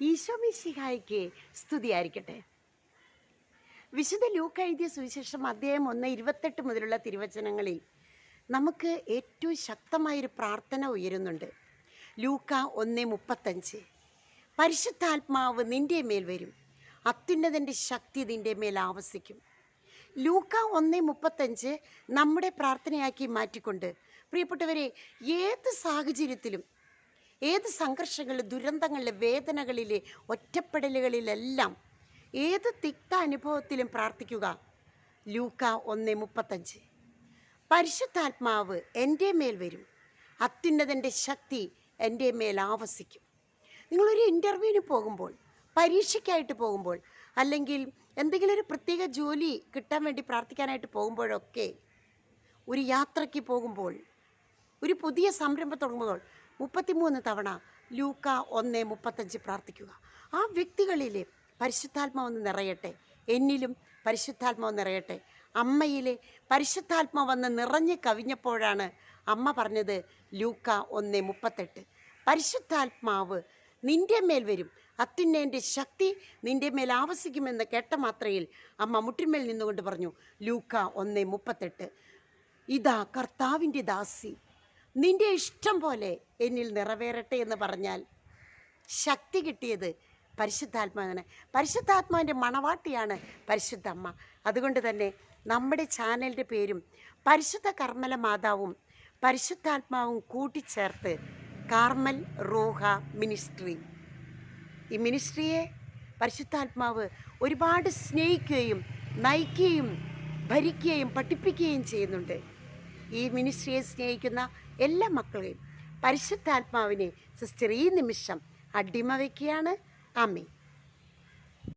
ഈശോ മിശിഹായ്ക്ക് സ്തുതിയായിരിക്കട്ടെ. വിശുദ്ധ ലൂക്ക എഴുതിയ സുവിശേഷം അദ്ദേഹം ഒന്ന് ഇരുപത്തെട്ട് മുതലുള്ള തിരുവചനങ്ങളിൽ നമുക്ക് ഏറ്റവും ശക്തമായൊരു പ്രാർത്ഥന ഉയരുന്നുണ്ട്. ലൂക്ക ഒന്ന് മുപ്പത്തഞ്ച്. പരിശുദ്ധാത്മാവ് നിന്റെ മേൽ വരും. അത്യുന്നതന്റെ ശക്തി നിന്റെ മേൽ ആവസിക്കും. ലൂക്ക ഒന്ന് മുപ്പത്തഞ്ച് നമ്മുടെ പ്രാർത്ഥനയാക്കി മാറ്റിക്കൊണ്ട് പ്രിയപ്പെട്ടവരെ ഏത് സാഹചര്യത്തിലും ഏത് സംഘർഷങ്ങളിൽ ദുരന്തങ്ങളിലെ വേദനകളിലെ ഒറ്റപ്പെടലുകളിലെല്ലാം ഏത് തിക്ത അനുഭവത്തിലും പ്രാർത്ഥിക്കുക. ലൂക്ക ഒന്ന് മുപ്പത്തഞ്ച്. പരിശുദ്ധാത്മാവ് എന്റെ മേൽ വരും. അത്യുന്നതന്റെ ശക്തി എന്റെ മേൽ ആവസിക്കും. നിങ്ങളൊരു ഇന്റർവ്യൂവിന് പോകുമ്പോൾ പരീക്ഷയ്ക്കായിട്ട് പോകുമ്പോൾ അല്ലെങ്കിൽ എന്തെങ്കിലും ഒരു പ്രത്യേക ജോലി കിട്ടാൻ വേണ്ടി പ്രാർത്ഥിക്കാനായിട്ട് പോകുമ്പോഴൊക്കെ ഒരു യാത്രയ്ക്ക് പോകുമ്പോൾ ഒരു പുതിയ സംരംഭം തുടങ്ങുമ്പോൾ മുപ്പത്തിമൂന്ന് തവണ ലൂക്ക ഒന്ന് മുപ്പത്തഞ്ച് പ്രാർത്ഥിക്കുക. ആ വ്യക്തികളിലെ പരിശുദ്ധാത്മാവ് നിറയട്ടെ. എന്നിലും പരിശുദ്ധാത്മാവ് നിറയട്ടെ. അമ്മയിലെ പരിശുദ്ധാത്മാവ് വന്ന് നിറഞ്ഞ് കവിഞ്ഞപ്പോഴാണ് അമ്മ പറഞ്ഞത് ലൂക്ക ഒന്ന് മുപ്പത്തെട്ട്. പരിശുദ്ധാത്മാവ് നിന്റെ മേൽ വരും. അത്യുന്നേന്റെ ശക്തി നിന്റെ മേൽ ആവസിക്കുമെന്ന് കേട്ട മാത്രയിൽ അമ്മ മുട്ടിന്മേൽ നിന്നുകൊണ്ട് പറഞ്ഞു ലൂക്ക ഒന്ന് മുപ്പത്തെട്ട്. ഇതാ കർത്താവിന്റെ ദാസി. നിന്റെ ഇഷ്ടം പോലെ എന്നിൽ നിറവേറട്ടെ എന്ന് പറഞ്ഞാൽ ശക്തി കിട്ടിയത് പരിശുദ്ധാത്മാവിന് പരിശുദ്ധാത്മാവിന്റെ മണവാട്ടിയാണ് പരിശുദ്ധ അമ്മ അതുകൊണ്ട് തന്നെ നമ്മുടെ ചാനലിന്റെ പേരും പരിശുദ്ധ കർമ്മല മാതാവും പരിശുദ്ധാത്മാവും കൂട്ടിച്ചേർത്ത് കാർമൽ റോഹ മിനിസ്ട്രി. ഈ മിനിസ്ട്രിയെ പരിശുദ്ധാത്മാവ് ഒരുപാട് സ്നേഹിക്കുകയും നയിക്കുകയും ഭരിക്കുകയും പഠിപ്പിക്കുകയും ചെയ്യുന്നുണ്ട്. ഈ മിനിസ്ട്രിയെ സ്നേഹിക്കുന്ന എല്ലാ മക്കളെയും പരിശുദ്ധാത്മാവിനെ സിസ്റ്റർ ഈ നിമിഷം അടിമ വയ്ക്കുകയാണ് അമ്മേ